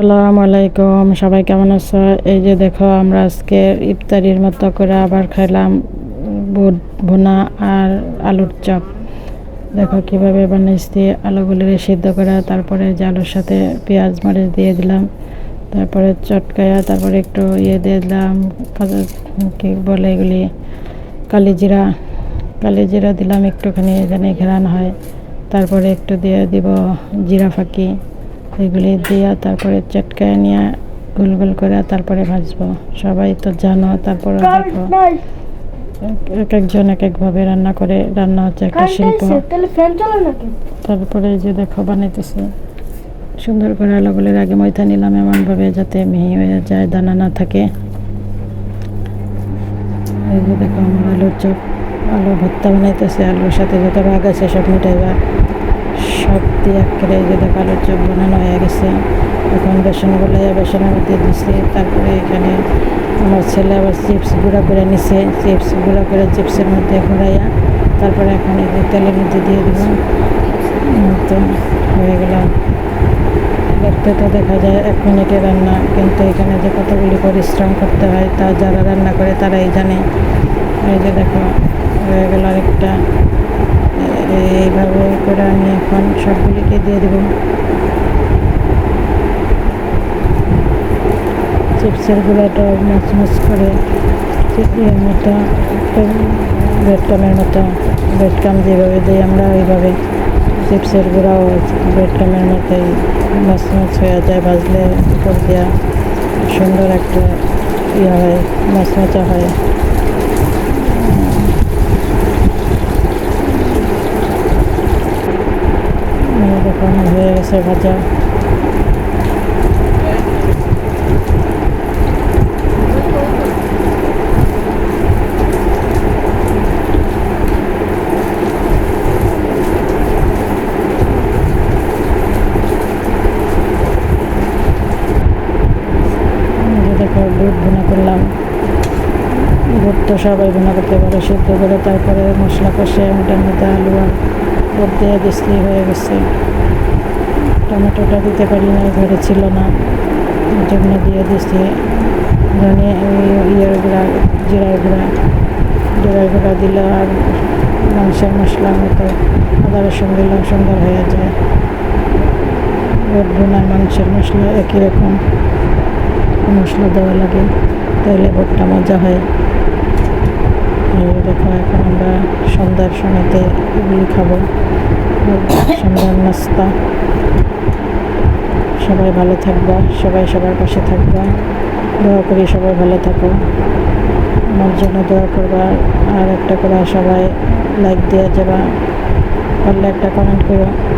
আসসালামু আলাইকুম, সবাই কেমন আছো? এই যে দেখো, আমরা আজকে ইফতারির মতো করে আবার খাইলাম বুট ভুনা আর আলুর চপ। দেখো কীভাবে বানিয়েছি, আলুগুলি সিদ্ধ করা, তারপরে যে আলুর সাথে পেঁয়াজ মরিচ দিয়ে দিলাম, তারপরে চটকায়া, তারপরে একটু ইয়ে দিয়ে দিলাম কি বলে এগুলি? কালি জিরা। কালি জিরা দিলাম একটুখানি, যেন ঘেরান হয়। তারপরে একটু দিয়ে দিব জিরা ফাঁকি। এগুলি দিয়ে তারপরে চটকায় নিয়ে গোল গোল করে তারপরে ভাজবো। সবাই তো জানো তারপরে দেখো এক- এক একজন এক একভাবে রান্না করে রান্না হচ্ছে একটা শিল্প। তারপরে এই যে দেখো বানাইতেছি। সুন্দর করে আলুগুলির আগে ময়থা নিলাম এমনভাবে যাতে মিহি হয়ে যায় দানা না থাকে। এই যে দেখো আমার আলুর চপ আলু ভর্তা বানাইতেছে আলুর সাথে যত রাগ আছে সব মিটাইবা। দিয়ে করে এই যে দেখো আলুর চপ বানানো হয়ে গেছে। এখন বেসন গুলাইয়া বেসনের মধ্যে দিছি, তারপরে এখানে আমার ছেলে আবার চিপস গুঁড়া করে নিছে। চিপস গুঁড়া করে চিপসের মধ্যে ঘুরাইয়া তারপরে এখন এই যে তেলের মধ্যে দিয়ে দিব তো হয়ে গেল। দেখতে তো দেখা যায় এক মিনিটে রান্না, কিন্তু এখানে যে কতগুলি পরিশ্রম করতে হয় তা যারা রান্না করে তারাই জানে। এই যে দেখো, হয়ে গেল আরেকটা। এইভাবে করে আমি এখন সবগুলিকে দিয়ে দেব। চিপসের গুঁড়োটা মচমচ করে চিপের মতো ব্রেডকামের মতো ব্রেড যেভাবে দিই আমরা ওইভাবে চিপসের গুঁড়াও ব্রেড কামের মতোই মচমচ হয়ে যায়, ভাজলে উপর দিয়া সুন্দর একটা ইয়ে হয় মাছ মচমচা হয় এই দেখো আমার হয়ে গেছে ভাজা। দুধ ভুনা করলাম। দুধ তো সবাই ভুনা করতে পারে, সিদ্ধ করে, তারপরে মশলা কষে ওটার মধ্যে আলু আর দিয়ে দিচ্ছি হয়ে গেছে। টমেটোটা দিতে পারি না ঘরে ছিল না। ওই জন্য দিয়ে দিচ্ছি ধনে ইয়ের গুঁড়া, জিরার গুঁড়া জিরার গুঁড়া দিলে আর মাংসের মশলার মতো আদা, রসুন দিলে সুন্দর হয়ে যায়। ভুনার মাংসের মশলা একই রকম। মশলা দেওয়া লাগে তাহলে ভোটটা মজা হয়। দেখো, এখন আমরা সন্ধ্যার সময়তে এগুলি খাব। সন্ধ্যার নাস্তা। সবাই ভালো থাকবা, সবাই সবার পাশে থাকবা। দোয়া করি সবাই ভালো থাকো। আমার জন্য দোয়া করবা। আর একটা করে সবাই লাইক দেওয়া যাবা। পারলে একটা কমেন্ট করো।